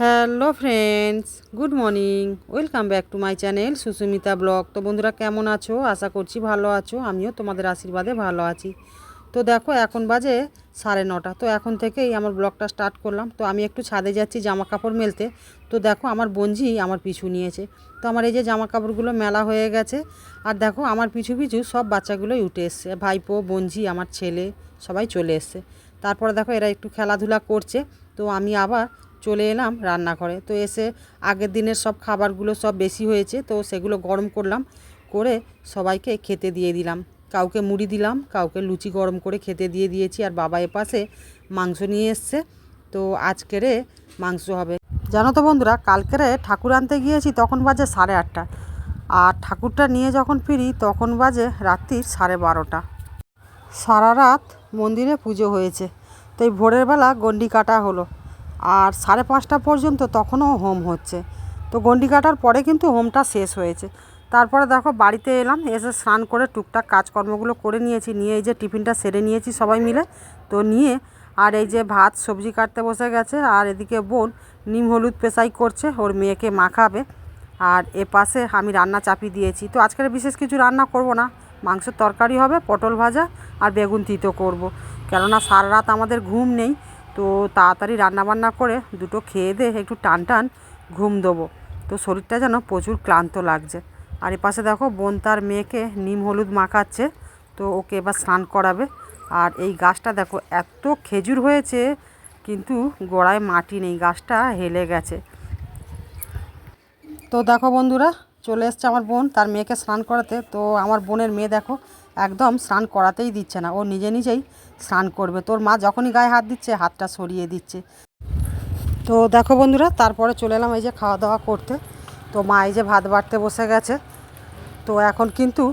Hello friends, good morning. Welcome back to my channel Susmita blog. তো বন্ধুরা, কেমন আছো? আশা করছি ভালো আছো। আমিও তোমাদের আশীর্বাদে ভালো আছি। তো দেখো, এখন বাজে সাড়ে নটা। তো এখন থেকেই আমার ব্লগটা স্টার্ট করলাম। তো আমি একটু ছাদে যাচ্ছি জামা কাপড় মেলতে। তো দেখো, আমার বঞ্জি আমার পিছু নিয়েছে। তো আমার এই যে জামা কাপড়গুলো মেলা হয়ে গেছে, আর দেখো, আমার পিছু পিছু সব বাচ্চাগুলোই উঠে এসছে। ভাইপো বঞ্জি আমার ছেলে সবাই চলে এসছে। তারপরে দেখো, এরা একটু খেলাধুলা করছে। তো আমি আবার চলে এলাম রান্নাঘরে। তো এসে আগের দিনের সব খাবারগুলো সব বেশি হয়েছে, তো সেগুলো গরম করলাম, করে সবাইকে খেতে দিয়ে দিলাম। কাউকে মুড়ি দিলাম, কাউকে লুচি গরম করে খেতে দিয়ে দিয়েছি, আর বাবা এপাশে মাংস নিয়ে এসছে। তো আজকেরে মাংস হবে। জানো তো বন্ধুরা, কালকেরে ঠাকুর আনতে গিয়েছি, তখন বাজে সাড়ে আটটা। আর ঠাকুরটা নিয়ে যখন ফিরি, তখন বাজে রাত্রির সাড়ে বারোটা। সারা রাত মন্দিরে পুজো হয়েছে। তো এই ভোরের বেলা গন্ডি কাটা হলো। আর সাড়ে পাঁচটা পর্যন্ত তখনও হোম হচ্ছে। তো গন্ডি কাটার পরে কিন্তু হোমটা শেষ হয়েছে। তারপরে দেখো বাড়িতে এলাম, এসে স্নান করে টুকটাক কাজকর্মগুলো করে নিয়েছি, নিয়ে এই যে টিফিনটা সেরে নিয়েছি সবাই মিলে। তো নিয়ে আর এই যে ভাত, সবজি কাটতে বসে গেছে, আর এদিকে বোন নিম হলুদ পেশাই করছে, ওর মেয়েকে মাখাবে। আর এ পাশে আমি রান্না চাপিয়ে দিয়েছি। তো আজকের বিশেষ কিছু রান্না করব না, মাংসের তরকারি হবে, পটল ভাজা আর বেগুন তিতো করব। কেননা সারা রাত আমাদের ঘুম নেই তো তাড়াতাড়ি রান্নাবান্না করে দুটো খেয়ে দিয়ে একটু টান টান ঘুম দেবো। তো শরীরটা যেন প্রচুর ক্লান্ত লাগছে। আর এ পাশে দেখো বোন তার মেয়েকে নিম হলুদ মাখাচ্ছে, তো ওকে এবার স্নান করাবে। আর এই গাছটা দেখো এত খেজুর হয়েছে, কিন্তু গোড়ায় মাটি নেই, গাছটা হেলে গেছে। তো দেখো বন্ধুরা চলে এসছে আমার বোন, তার মেয়েকে স্নান করাতে। তো আমার বোনের মেয়ে দেখো, একদম স্নান করাতেই দিচ্ছে না। ও নিজে নিজেই স্নান করবে। তোর মা যখনই গায়ে হাত দিচ্ছে, হাতটা সরিয়ে দিচ্ছে। তো দেখো বন্ধুরা, তারপরে চলে এলাম এই যে খাওয়া দাওয়া করতে। তো মা এই যে ভাত বাড়তে বসে গেছে। তো এখন কিন্তু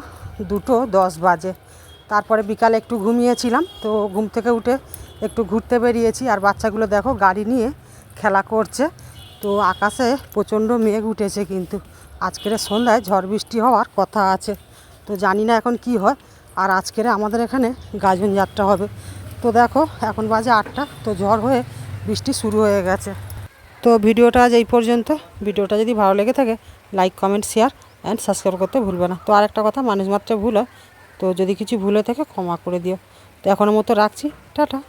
দুটো দশ বাজে। তারপরে বিকালে একটু ঘুমিয়েছিলাম। তো ঘুম থেকে উঠে একটু ঘুরতে বেরিয়েছি। আর বাচ্চাগুলো দেখো গাড়ি নিয়ে খেলা করছে। তো আকাশে প্রচণ্ড মেঘ উঠেছে কিন্তু। আজকের সন্ধ্যায় ঝড় বৃষ্টি হওয়ার কথা আছে। তো জানি না এখন কি হয়। আর আজকের আমাদের এখানে গাজন যাত্রা হবে। তো দেখো, এখন বাজে আটটা। তো ঝড় হয়ে বৃষ্টি শুরু হয়ে গেছে। তো ভিডিওটা আজ এই পর্যন্ত। ভিডিওটা যদি ভালো লেগে থাকে like comment share and subscribe করতে ভুলবে না। তো আরেকটা কথা, মানুষ মাত্র ভুল হয়। তো যদি কিছু ভুল থাকে, ক্ষমা করে দিও। তো এখনের মতো রাখছি। টাটা।